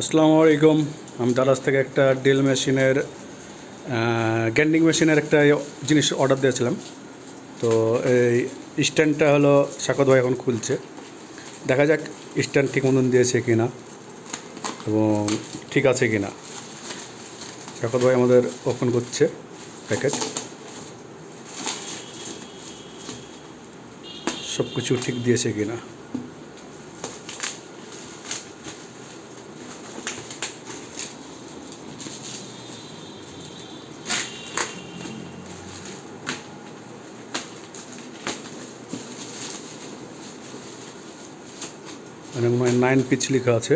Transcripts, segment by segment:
আসসালামু আলাইকুম। আমি দারাজ থেকে একটা ড্রিল মেশিনের গ্যান্ডিং মেশিনের একটা জিনিস অর্ডার দিয়েছিলাম। তো এই স্ট্যান্ডটা হলো সাকত ভাই এখন খুলছে। দেখা যাক স্ট্যান্ড ঠিক মতন দিয়েছে কি না এবং ঠিক আছে কি না সাকত ভাই আমাদের ওপেন করছে প্যাকেট সব কিছু ঠিক দিয়েছে কি না মানে মনে হয় নাইন পিচ লেখা আছে।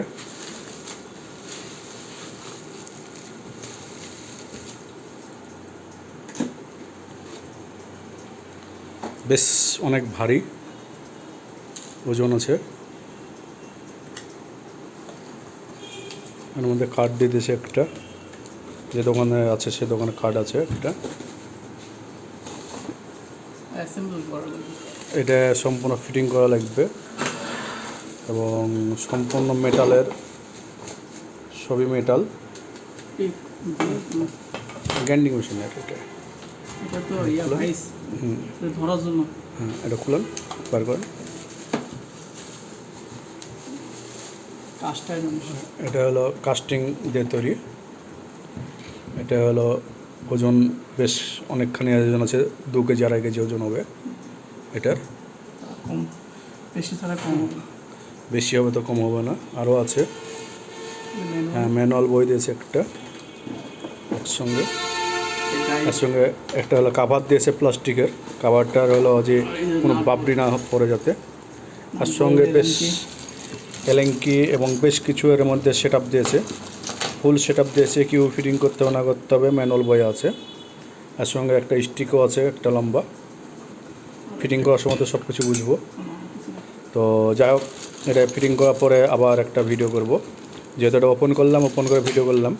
বেশ অনেক ভারী ওজন আছে। এর মধ্যে কার্ড দিয়ে দিয়েছে একটা। যে দোকানে আছে সে দোকানে কার্ড আছে একটা। এটা সম্পূর্ণ ফিটিং করা লাগবে। এবং সম্পূর্ণ মেটালের সবই মেটাল। গ্যান্ডিং মেশিন এটা এটা তো খোলা? আইস এটা ধরার জন্য। হ্যাঁ এটা খুলেন বার করেন। এটা হলো কাস্টিং দিয়ে তৈরি। এটা হলো ওজন বেশ অনেকখানি ওজন আছে দু কেজি আড়াই কেজি ওজন হবে। এটার। কম বেশি ছাড়া কম হবে বেশি হবে তো কম হবে না আরও আছে। হ্যাঁ ম্যানুয়াল বই দিয়েছে একটা একসঙ্গে। guide, সঙ্গে একটা হলো কাভার দিয়েছে প্লাস্টিকের। কাভারটার হলো যে কোনো বাবরি না পড়ে যাতে। আর সঙ্গে বেশ এলেঙ্কি এবং বেশ কিছু এর মধ্যে সেট দিয়েছে। ফুল সেট দিয়েছে কিউ ফিটিং করতে হবে না করতে হবে ম্যানুয়াল বই আছে। আর সঙ্গে একটা স্টিকও আছে একটা লম্বা। ফিটিং করার সময় তো সব কিছু বুঝব। তো যাই হোক এটা ফিটিং করার পরে আবার একটা ভিডিও করব। যেহেতু এটা ওপেন করলাম ওপেন করে ভিডিও করলাম।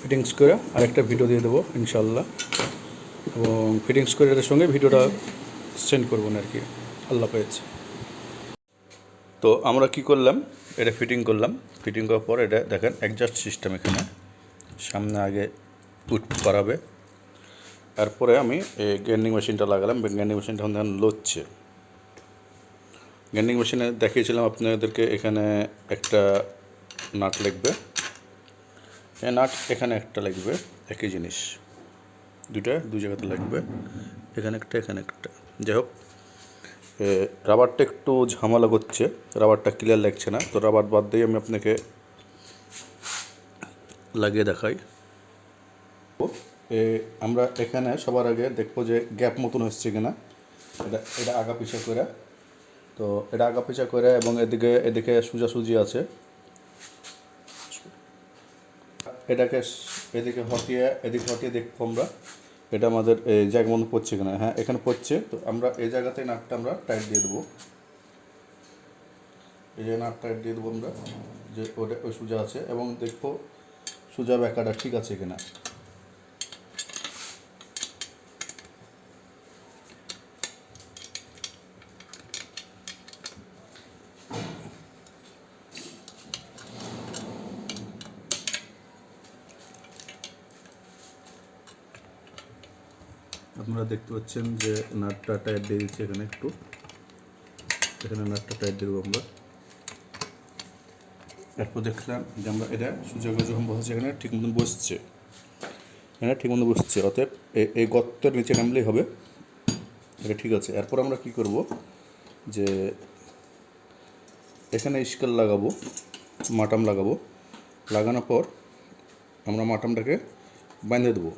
ফিটিংস করে আরেকটা ভিডিও দিয়ে দেবো ইনশাল্লাহ এবং ফিটিংস করে এটার সঙ্গে ভিডিওটা সেন্ড করব না আর কি। আল্লাহ পেয়েছে তো আমরা কি করলাম? এটা ফিটিং করলাম। ফিটিং করার পর এটা দেখেন অ্যাডজাস্ট সিস্টেম এখানে। সামনে আগে উঠ করাবে তারপরে আমি এই গ্যান্ডিং মেশিনটা লাগালাম। গ্যান্ডিং মেশিনটা দেখেন গ্যান্ডিং মেশিনে দেখিয়েছিলাম আপনাদেরকে, এখানে একটা নাট লাগবে। এই নাট এখানে একটা লাগবে, একই জিনিস। দুটা দু জায়গাতে লাগবে। এখানে একটা এখানে একটা। যাই হোক রাবারটা একটু ঝামেলা করছে, রাবারটা ক্লিয়ার লাগছে না। তো রাবার বাদ দিয়ে আমি আপনাকে লাগিয়ে দেখাই। আমরা এখানে সবার আগে দেখব যে গ্যাপ মতন হচ্ছে কিনা। এটা এটা আগা পিছা করে। তো এটা আগা পিছা করে এবং এদিকে এদিকে সোজাসুজি আছে। এটাকে এদিকে হটিয়ে এদিকে হটিয়ে দেখব আমরা। এটা আমাদের এই জায়গা মতো পড়ছে কিনা? হ্যাঁ এখানে পড়ছে। তো আমরা এই জায়গাতে নাটটা আমরা টাইট দিয়ে দেবো। এই যে নাট টাইট দিয়ে দেবো আমরা, যে ওটা, ওই সোজা আছে। এবং দেখব সোজা ব্যাকাটা ঠিক আছে কিনা। আপনারা দেখতে পাচ্ছেন যে নাটটা টাইট দিয়ে দিচ্ছে এখানে একটু। এখানে নাটটা টাইট দেবো আমরা। এরপর দেখলাম যে আমরা এটা সুযোগ যখন বসেছে এখানে ঠিক মতন বসছে। এখানে ঠিক মতন বসছে, অতএব এই গর্তের নিচে নামলেই হবে। এটা ঠিক আছে। এরপর আমরা কি করব যে এখানে স্কেল লাগাবো, মাটাম লাগাবো। লাগানোর পর আমরা মাটামটাকে বাঁধে দেবো।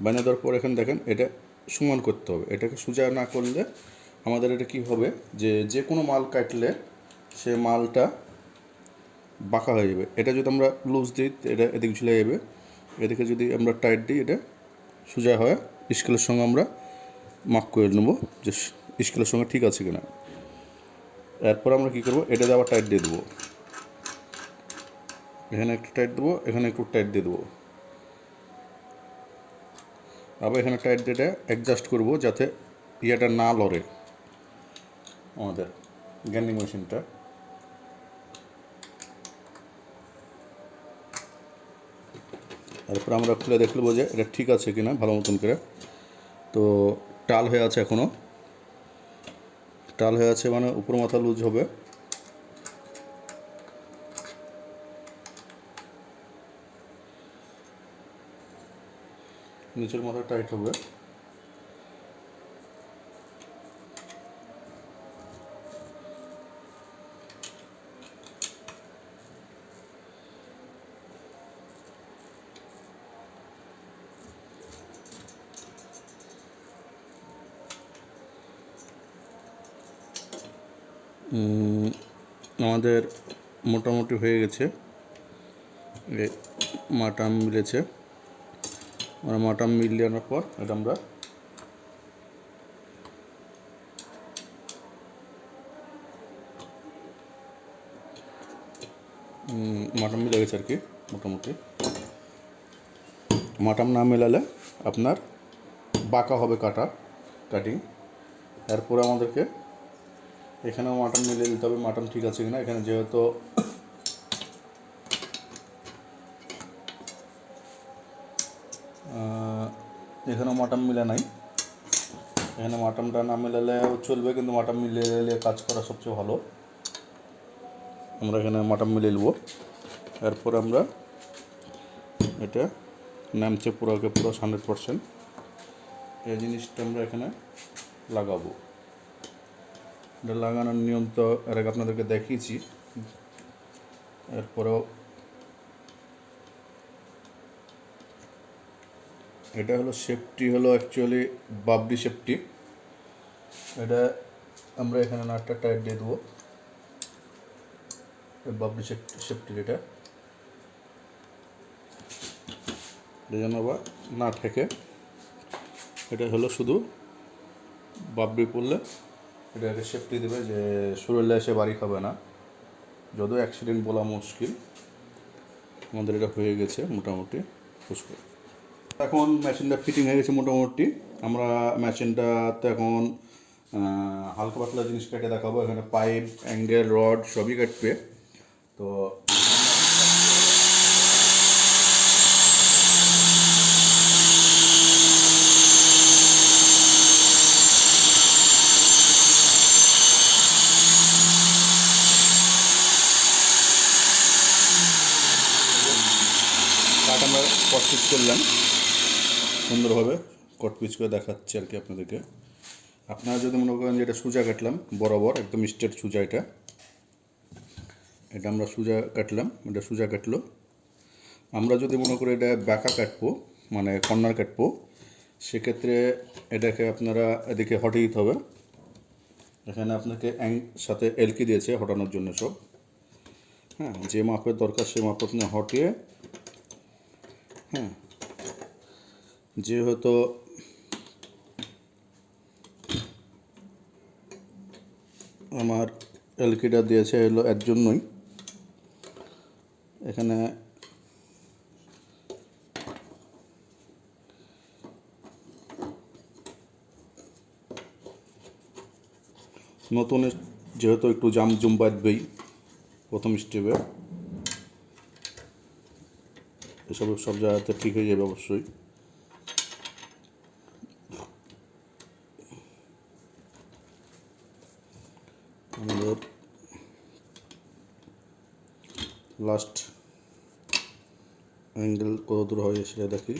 বানিয়ে দেওয়ার পর এখানে দেখেন এটা সমান করতে হবে। এটাকে সোজা না করলে আমাদের এটা কি হবে? যে যে কোনো মাল কাটলে সে মালটা বাঁকা হয়ে যাবে। এটা যদি আমরা লুজ দিই, এটা এদিকে ঝুলে যাবে। এদিকে যদি আমরা টাইট দিই, এটা সোজা হয়। স্কেলের সঙ্গে আমরা মাপ করে নেব যে স্কেলের সঙ্গে ঠিক আছে কিনা। এরপর আমরা কী করব? এটা আবার টাইট দিয়ে দেবো। এখানে একটু টাইট দেবো, এখানে একটু টাইট দিয়ে দেবো। আবার এখানে টাইট ডেটে অ্যাডজাস্ট করব যাতে ইয়েটা না লড়ে। আমাদের গ্যান্ডিং মেশিনটা তারপর আমরা খুলে দেখলব যে এটা ঠিক আছে কিনা, ভালো মতন করে। তো টাল হয়ে আছে এখনও টাল হয়ে আছে মানে উপর মাথা লুজ হবে। নিচের মাথা টাইট হবে। আমাদের মোটামুটি হয়ে গেছে। মাটাম মিলেছে। আমরা মাটাম মিলিয়ে আনার পর এটা আমরা মাটাম মিলে গেছে আর কি, মোটামুটি। মাটাম না মেলালে আপনার বাঁকা হবে কাটা কাটিং এরপরে আমাদেরকে এখানেও মাটন মিলিয়ে দিতে হবে, মাটন ঠিক আছে কিনা, এখানে যেহেতু এখানেও মাটন মিলে নাই। এখানে মাটনটা না মিলালেও চলবে, কিন্তু মাটন মিলিয়ে কাজ করা সবচেয়ে ভালো। আমরা এখানে মাটন মিলিয়ে নেব। এরপর আমরা এটা নামছে পুরোকে পুরো হান্ড্রেড পারসেন্ট। এই জিনিসটা আমরা এখানে লাগাবো। এটা লাগানোর নিয়ম তো, এর আগে আপনাদেরকে দেখিয়েছি। এরপরেও এটা হলো শেপটি হলো অ্যাকচুয়ালি বাবডি শেপটি এটা আমরা এখানে নাটটা টাইট দিয়ে দেবো। এই বাবডি শেপটির এটা এটা যেন আবার না ঠেকে এটা হলো শুধু বাবডি পড়লে এটাকে সেফটি দেবে যে শরীরে এসে বাড়ি খাবে না। যদিও অ্যাক্সিডেন্ট বলা মুশকিল, আমাদের এটা হয়ে গেছে মোটামুটি পুষ্কর এখন মেশিনটা ফিটিং হয়ে গেছে মোটামুটি। আমরা মেশিনটাতে এখন হালকা পাতলা জিনিস কেটে দেখাবো। এখানে পাইপ অ্যাঙ্গেল রড সবই কাটবে। তো আমরা প্রস্তুত করলাম। সুন্দরভাবে কট পিচ করে দেখাচ্ছি আর কি আপনাদেরকে। আপনারা যদি মনে করেন যে এটা সোজা কাটলাম, বরাবর, একদম স্ট্রেট সোজা এটা। এটা আমরা সোজা কাটলাম, এটা সোজা কাটলো। আমরা যদি মনে করি এটা বাঁকা কাটবো মানে কর্নার কাটবো, সেক্ষেত্রে এটাকে আপনারা এদিকে হটিয়ে দিতে হবে। এখানে আপনাকে অ্যাং, সাথে এলকি দিয়েছে হটানোর জন্য সব। হ্যাঁ যে মাপের দরকার সেই মাপ আপনি হটিয়ে হ্যাঁ যেহেতু আমার এলকিটা দিয়েছে হলো এর জন্যই। এখানে নতুন যেহেতু একটু জাম জুম বাঁধবেই প্রথম স্টেপে এসব সব জায়গাতে ঠিক হয়ে যাবে অবশ্যই। আমাদের লাস্ট অ্যাঙ্গেল কত দূর হয় সেটা দেখি।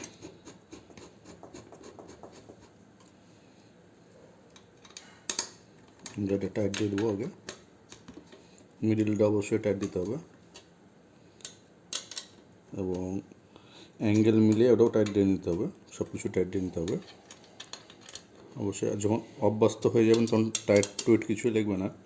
আমরা এটা টাইট দিয়ে দেবো আগে। মিডিলটা অবশ্যই টাইট দিতে হবে। এবং অ্যাঙ্গেল মিলিয়ে ওটাও টাইট দিয়ে নিতে হবে। সব কিছু টাইট দিয়ে নিতে হবে। অবশ্যই যখন অভ্যস্ত হয়ে যাবেন, তখন টাইট টুইট কিছুই লিখবে না।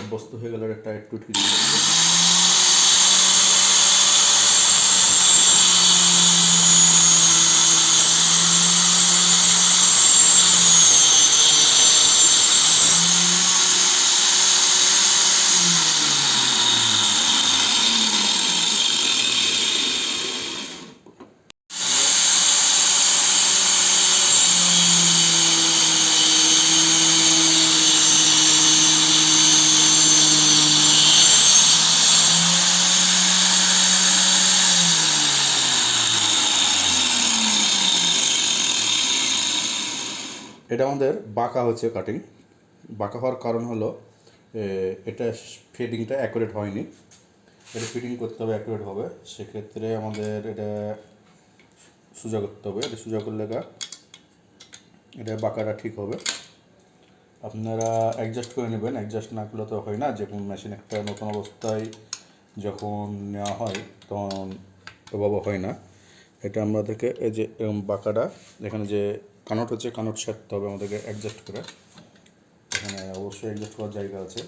অভ্যস্ত হয়ে গেল একটা টাইট এটা আমাদের বাঁকা হচ্ছে কাটিং বাঁকা হওয়ার কারণ হলো এটা ফিডিংটা অ্যাকুরেট হয়নি। এটা ফিটিং করতে হবে অ্যাকুরেট হবে। সেক্ষেত্রে আমাদের এটা সোজা করতে হবে। এটা সোজা করলে এটা বাঁকাটা ঠিক হবে। আপনারা অ্যাডজাস্ট করে নেবেন। অ্যাডজাস্ট না করলে তো হয় না। যে কোনো মেশিন একটা নতুন অবস্থায় যখন নেওয়া হয়, তখন ওভাবে হয় না। এটা আমাদেরকে এই যে বাঁকাটা, এখানে যে কানট হচ্ছে কানট সারতে হবে আমাদেরকে অ্যাডজাস্ট করে। এখানে অবশ্যই অ্যাডজাস্ট করার জায়গা আছে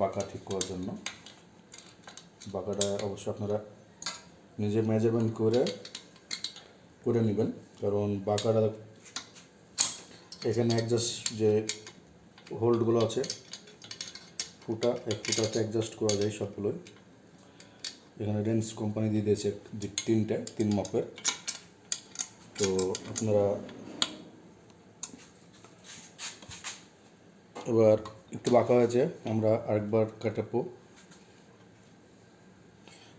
বাঁকা ঠিক করার জন্য। বাঁকাটা অবশ্যই আপনারা নিজে মেজারমেন্ট করে করে নেবেন। কারণ বাঁকাটা এখানে অ্যাডজাস্ট যে হোল্ডগুলো আছে, ফুটা, এক ফুটাতে অ্যাডজাস্ট করা যায় সবগুলোই। এখানে রেন্স কোম্পানি দিয়ে দিয়েছে তিনটে, তিন মাপের। তো আপনারা এবার একটু বাঁকা হয়েছে, আমরা আরেকবার কাটাবো।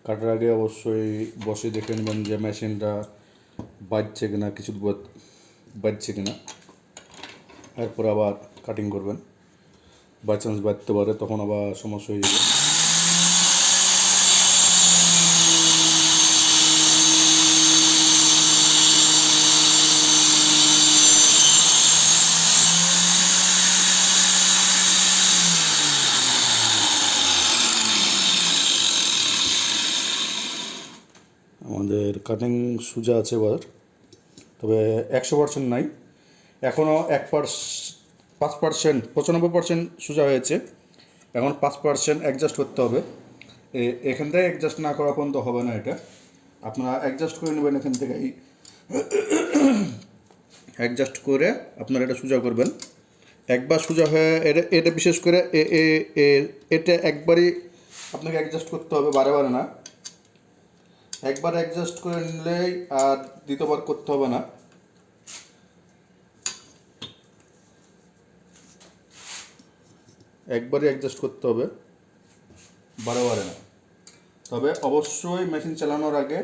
কাটার আগে অবশ্যই বসে দেখে নেবেন যে মেশিনটা বাজছে কিনা, কিছু বাজছে কিনা। এরপর আবার কাটিং করবেন। বাই চান্স বাজতে পারে, তখন আবার সমস্যা হয়ে যাবে আমাদের কাটিং সোজা আছে এবার। তবে একশো পার্সেন্ট নাই। এখনও এক পার্স পাঁচ পার্সেন্ট, পঁচানব্বই পার্সেন্ট সোজা হয়েছে। এখন পাঁচ পার্সেন্ট অ্যাডজাস্ট করতে হবে। এখান থেকে অ্যাডজাস্ট না করা পর্যন্ত হবে না এটা। আপনারা অ্যাডজাস্ট করে নেবেন এখান থেকে। এই অ্যাডজাস্ট করে আপনারা এটা সোজা করবেন। একবার সোজা হয়ে এটা এটা বিশেষ করে এটা একবারই আপনাকে অ্যাডজাস্ট করতে হবে বারে বারে না। একবার অ্যাডজাস্ট করে নিলেই আর দ্বিতীয়বার করতে হবে না। একবারই অ্যাডজাস্ট করতে হবে বারে না। তবে অবশ্যই মেশিন চালানোর আগে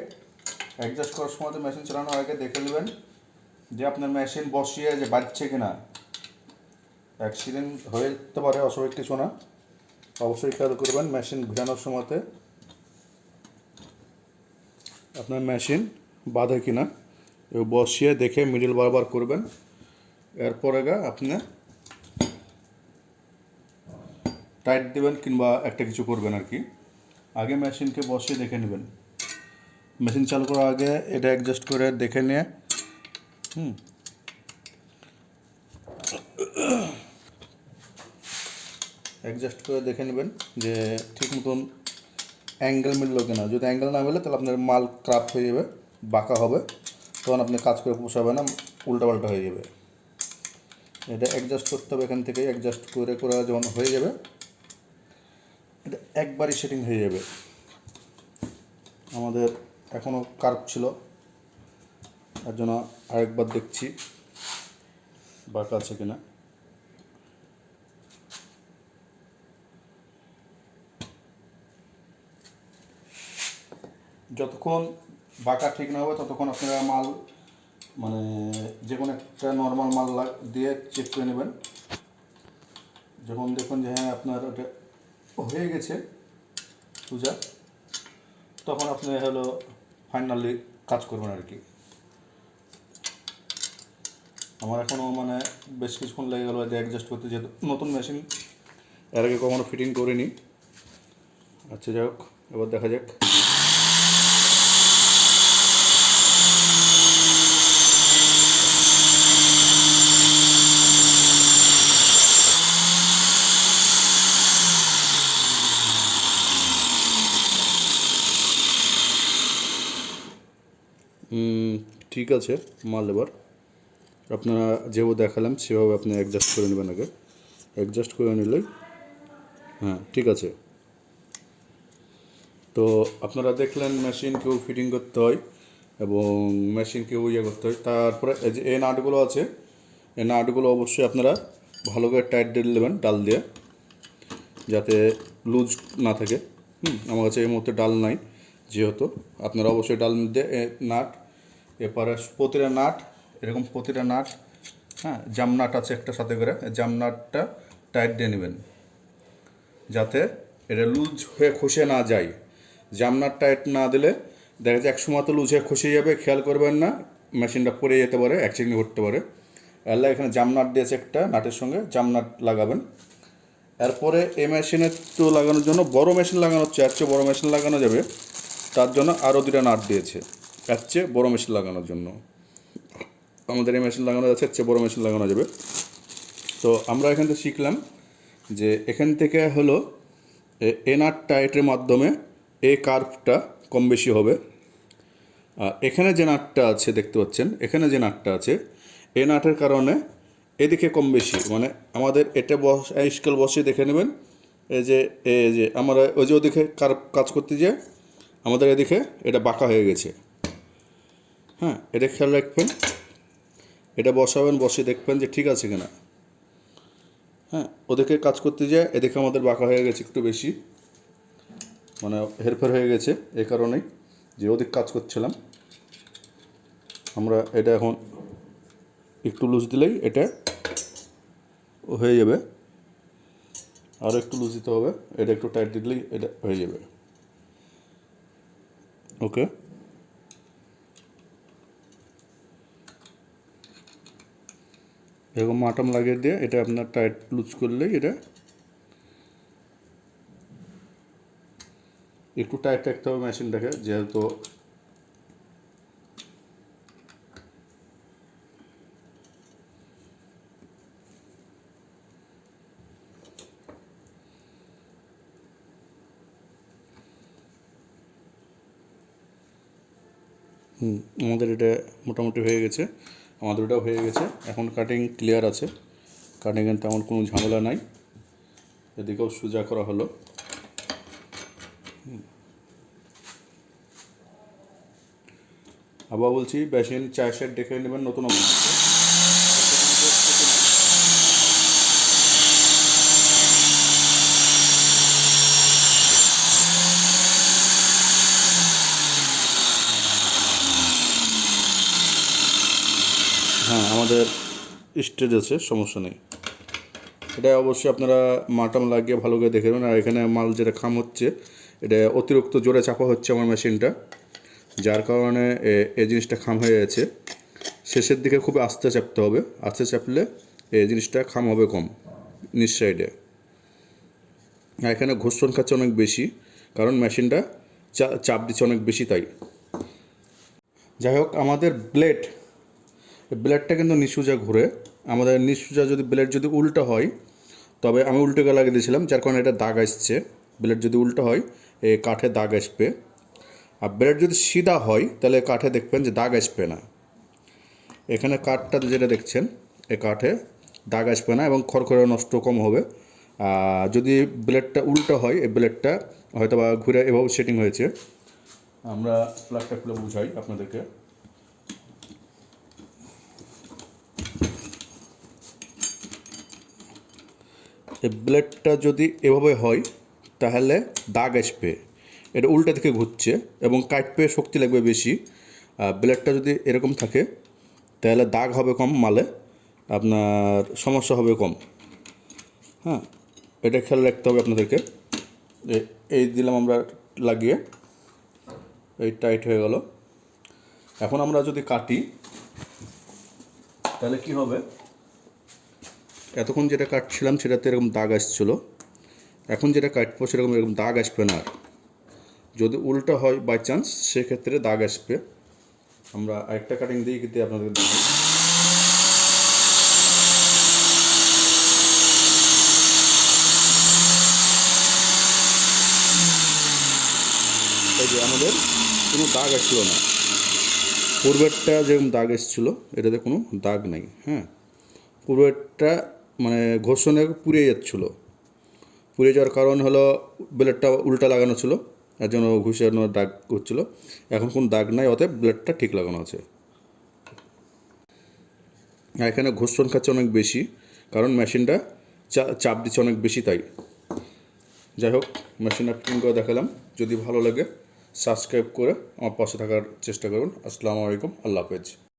অ্যাডজাস্ট করার সময় মেশিন চালানোর আগে দেখে নেবেন যে আপনার মেশিন বসিয়ে যে বাজছে কিনা। অ্যাক্সিডেন্ট হয়ে যেতে পারে, অস্বাভাবিক কিছু না। অবশ্যই খেয়াল করবেন মেশিন ঘোরানোর সময়তে। আপনার মেশিন বাঁধে কিনা বসিয়ে দেখে মিডিল বারবার করবেন। এরপরে গা আপনি টাইট দেবেন কিংবা একটা কিছু করবেন আর কি। আগে মেশিনকে বসিয়ে দেখে নেবেন। মেশিন চালু করার আগে এটা অ্যাডজাস্ট করে দেখে নিয়ে, হুম। অ্যাডজাস্ট করে দেখে নেবেন যে ঠিক মতন অ্যাঙ্গেল মিললো কিনা? যদি অ্যাঙ্গেল না মিলে, তাহলে আপনার মাল ক্রাফট হয়ে যাবে, বাঁকা হবে। তখন আপনি কাজ করে পোষাবে না, উল্টাপাল্টা হয়ে যাবে। এটা অ্যাডজাস্ট করতে হবে এখান থেকে অ্যাডজাস্ট করে করে যখন হয়ে যাবে, এটা একবারই সেটিং হয়ে যাবে। আমাদের এখনও কার্ভ ছিল। তার জন্য আরেকবার দেখছি, বাঁকা আছে কিনা। যতক্ষণ বাঁকা ঠিক না হবে, ততক্ষণ আপনারা মাল মানে যে কোনো একটা নর্মাল মাল দিয়ে চেক করে নেবেন। যখন দেখুন যে হ্যাঁ আপনার ওটা হয়ে গেছে পূজা তখন আপনি হলো ফাইনালি কাজ করবেন আর কি। আমার এখনও মানে বেশ কিছুক্ষণ লেগে গেলো যে অ্যাডজাস্ট করতে, যেহেতু নতুন মেশিন এর আগে কখনো ফিটিং করিনি। আচ্ছা যাই হোক, এবার দেখা যাক। ঠিক আছে, মাল এবার। আপনারা যেভাবে দেখালাম, সেভাবে আপনি অ্যাডজাস্ট করে নেবেন আগে। অ্যাডজাস্ট করে নিলেই হ্যাঁ ঠিক আছে। তো আপনারা দেখলেন মেশিন কেউ ফিটিং করতে হয় এবং মেশিন কেউ ইয়ে করতে হয়। তারপরে যে এই নাটগুলো আছে, এই নাটগুলো অবশ্যই আপনারা ভালো করে টাইট দিয়ে নেবেন ডাল দিয়ে, যাতে লুজ না থাকে। হুম, আমার কাছে এই মুহূর্তে ডাল নাই, যেহেতু। আপনারা অবশ্যই ডাল দিয়ে নাট এরপরে প্রতিটা নাট, এরকম প্রতিটা নাট হ্যাঁ জামনাট আছে একটা সাথে করে জামনাটটা টাইট দিয়ে নেবেন। যাতে এটা লুজ হয়ে খসে না যায়। জামনাট টাইট না দিলে দেখা যাচ্ছে এক সময় তো লুজ হয়ে খসে যাবে, খেয়াল করবেন না, মেশিনটা পড়ে যেতে পারে অ্যাক্সিডেন্ট ঘটতে পারে। আল্লাহ এখানে জামনাট দিয়েছে একটা নাটের সঙ্গে, জামনাট লাগাবেন। এরপরে এই মেশিনে তো লাগানোর জন্য বড় মেশিন লাগানো হচ্ছে, এর চেয়ে বড় মেশিন লাগানো যাবে। তার জন্য আরও দুটা নাট দিয়েছে। এর চেয়ে বড় মেশিন লাগানোর জন্য। আমাদের এই মেশিন লাগানো যাচ্ছে চেয়ে বড় মেশিন লাগানো যাবে। তো আমরা এখান থেকে শিখলাম যে এখান থেকে হলো এ- এ নাট টাইটের মাধ্যমে এ কার্ভটা কম বেশি হবে। আর এখানে যে নাটটা আছে দেখতে পাচ্ছেন, এখানে যে নাটটা আছে এই নাটের কারণে এদিকে কম বেশি মানে আমাদের এটা বস স্কেল বসে দেখে নেবেন। এই যে এই যে, আমরা ওই যে ওদিকে কার কাজ করতে যে আমাদের এদিকে এটা বাঁকা হয়ে গেছে। হ্যাঁ এটা খেয়াল রাখবেন। এটা বসাবেন বসে দেখবেন যে ঠিক আছে কিনা। হ্যাঁ ওদেরকে কাজ করতে যায় এদিকে আমাদের বাঁকা হয়ে গেছে একটু বেশি। মানে হেরফের হয়ে গেছে এ কারণেই যে ওদিক কাজ করছিলাম। আমরা এটা এখন একটু লুজ দিলেই এটা হয়ে যাবে। আরও একটু লুজ দিতে হবে। এটা একটু টাইট দিলেই এটা হয়ে যাবে। ওকে এরকম মাটাম লাগিয়ে দিয়ে এটা আপনার টাইট লুজ করলেই এটা একটু টাইট রাখতে হবে মেশিনটাকে যেহেতু হুম, আমাদের এটা মোটামুটি হয়ে গেছে। আমাদের ওটাও হয়ে গেছে। এখন কাটিং ক্লিয়ার আছে। কাটিংয়ের তেমন কোনো ঝামেলা নাই। এদিকেও সোজা করা হলো। আবার বলছি বেসিন চার সেট দেখে নেবেন নতুন অবস্থা। হ্যাঁ আমাদের স্টেজ আছে, সমস্যা নেই। এটা অবশ্যই আপনারা মাটাম লাগিয়ে ভালো করে দেখে নেবেন। আর এখানে মাল যেটা খাম হচ্ছে, এটা অতিরিক্ত জোরে চাপা হচ্ছে আমার মেশিনটা, যার কারণে এই জিনিসটা খাম হয়ে গেছে। শেষের দিকে খুব আস্তে চাপতে হবে। আস্তে চাপলে এই জিনিসটা খাম হবে কম, নিচ সাইডে আর এখানে ঘর্ষণ খাচ্ছে অনেক বেশি, কারণ মেশিনটা চাপ দিচ্ছে অনেক বেশি তাই। যাই হোক, আমাদের ব্লেড ব্লেডটা কিন্তু নিচুজা ঘুরে। আমাদের নিচুজা যদি ব্লেড যদি উল্টো হয়, তবে আমি উল্টো লাগিয়ে দিয়েছিলাম, যার কারণে এটা দাগ আসছে। ব্লেড যদি উল্টো হয় এই কাঠে দাগ আসবে। আর ব্লেড যদি সিধা হয়, তাহলে কাঠে দেখবেন যে দাগ আসবে না। এখানে কাঠটা যেটা দেখছেন এই কাঠে দাগ আসবে না এবং খড়খড়ে নষ্ট কম হবে। যদি ব্লেডটা উল্টো হয় এই ব্লেডটা হয়তো বা ঘুরে এভাবে সেটিং হয়েছে। আমরা প্লাগটা খুলে বুঝাই আপনাদেরকে। এই ব্লেডটা যদি এভাবে হয়, তাহলে দাগ আসবে। এটা উল্টা দিকে ঘুরছে এবং কাটবে শক্তি লাগবে বেশি। ব্লেডটা যদি এরকম থাকে, তাহলে দাগ হবে কম মালে, আপনার সমস্যা হবে কম। হ্যাঁ এটা খেয়াল রাখতে হবে আপনাদেরকে। এই দিলাম আমরা লাগিয়ে, এই টাইট হয়ে গেল। এখন আমরা যদি কাটি, তাহলে কি হবে? এতক্ষণ যেটা কাটছিলাম সেটাতে এরকম দাগ আসছিল। এখন যেটা কাটবো সেরকম এরকম দাগ আসবে না আর। যদি উল্টো হয় বাই চান্স সেক্ষেত্রে দাগ আসবে। আমরা আরেকটা কাটিং দিয়ে কিন্তু আপনাদের যে আমাদের কোনো দাগ আসলো না। পূর্বেরটা যেরকম দাগ এসেছিল, এটাতে কোনো দাগ নাই হ্যাঁ? পূর্বেরটা মানে ঘর্ষণে পুড়ে যাচ্ছিল। পুড়ে যাওয়ার কারণ হলো ব্লেডটা উল্টা লাগানো ছিল, এর জন্য ঘুষানো দাগ হচ্ছিল এখন কোনো দাগ নাই, অতএব ব্লেডটা ঠিক লাগানো আছে। আর এখানে ঘর্ষণ খাচ্ছে অনেক বেশি, কারণ মেশিনটা চাপ দিচ্ছে অনেক বেশি তাই। যাই হোক, মেশিনটা ফিটিং করে দেখালাম। যদি ভালো লাগে, সাবস্ক্রাইব করে আমার পাশে থাকার চেষ্টা করুন। আসসালামু আলাইকুম, আল্লাহ হাফেজ।